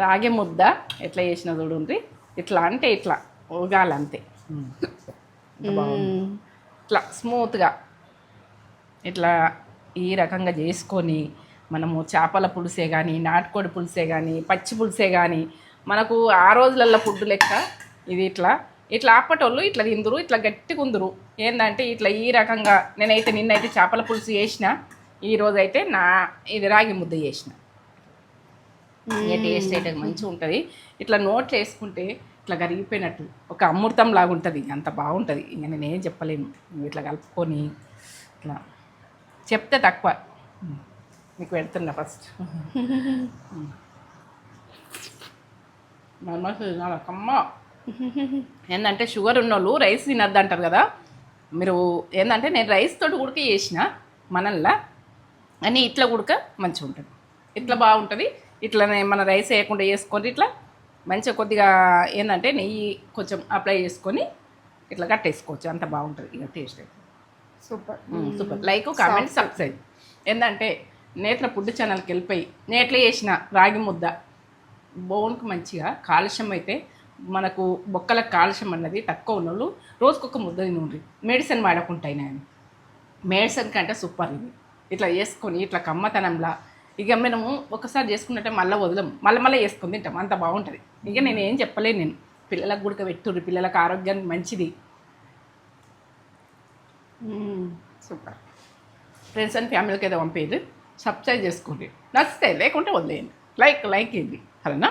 రాగి ముద్ద ఎట్లా చేసిన చూడండి ఇట్లా అంటే ఇట్లా ఊగాలంతే ఇట్లా స్మూత్గా ఇట్లా ఈ రకంగా చేసుకొని మనము చేపల పులుసే కానీ నాటుకోడి పులుసే కానీ పచ్చి పులుసే కానీ మనకు ఆ రోజులల్లో ఫుడ్ లెక్క ఇది ఇట్లా ఇట్లా ఆపటోళ్ళు ఇట్లా తిందురు ఇట్లా గట్టి కుందురు ఏంటంటే ఇట్లా ఈ రకంగా నేనైతే నిన్నైతే చేపల పులుసు చేసిన ఈ రోజు అయితే నా ఇది రాగి ముద్ద చేసిన. ఇక టేస్ట్ అయితే మంచిగా ఉంటుంది ఇట్లా నోట్లు వేసుకుంటే ఇట్లా కరిగిపోయినట్టు ఒక అమృతం లాగా ఉంటుంది అంత బాగుంటుంది. ఇంక నేనేం చెప్పలేను. ఇట్లా కలుపుకొని ఇట్లా చెప్తే తక్కువ. మీకు పెడుతున్నా ఫస్ట్. కమ్మ? ఏంటంటే షుగర్ ఉన్నోళ్ళు రైస్ తినద్దు అంటారు కదా? మీరు ఏంటంటే నేను రైస్ తోటి ఉడక చేసిన మనల్లా అని ఇట్లా ఉడక మంచిగా ఉంటుంది ఇట్లా బాగుంటుంది. ఇట్లనే మన రైస్ వేయకుండా వేసుకొని ఇట్లా మంచిగా కొద్దిగా ఏంటంటే నెయ్యి కొంచెం అప్లై చేసుకొని ఇట్లా కట్టేసుకోవచ్చు. అంత బాగుంటుంది. ఇక టేస్ట్ అయితే. Super. Super. Like comment subscribe ఏంటంటే నేత్ర ఫుడ్ ఛానల్కి వెళ్ళిపోయి నేట్లో చేసిన రాగి ముద్ద బోన్కి మంచిగా కాలుష్యం అయితే మనకు బొక్కలకు కాలుష్యం అన్నది తక్కువ ఉన్నోళ్ళు రోజుకొక ముద్ద తినండి మెడిసిన్ వాడకుంటాయి నేను మెడిసిన్ కంటే సూపర్ ఇది. ఇట్లా చేసుకొని ఇట్లా కమ్మతనంలా ఇక మనము ఒకసారి చేసుకున్నట్టే మళ్ళీ వదలం. మళ్ళీ మళ్ళీ చేసుకొని తింటాం. అంత బాగుంటుంది. ఇక నేను ఏం చెప్పలేను నేను. పిల్లలకు గుడక పెట్టుర్రి. పిల్లలకు ఆరోగ్యానికి మంచిది. సూపర్. ఫ్రెండ్స్ అండ్ ఫ్యామిలీకి ఏదో పంపేది. సబ్స్క్రైబ్ చేసుకోండి. నచ్చితే లేకుంటే వదిలేయండి. లైక్ లైక్ ఇవ్వండి సరేనా?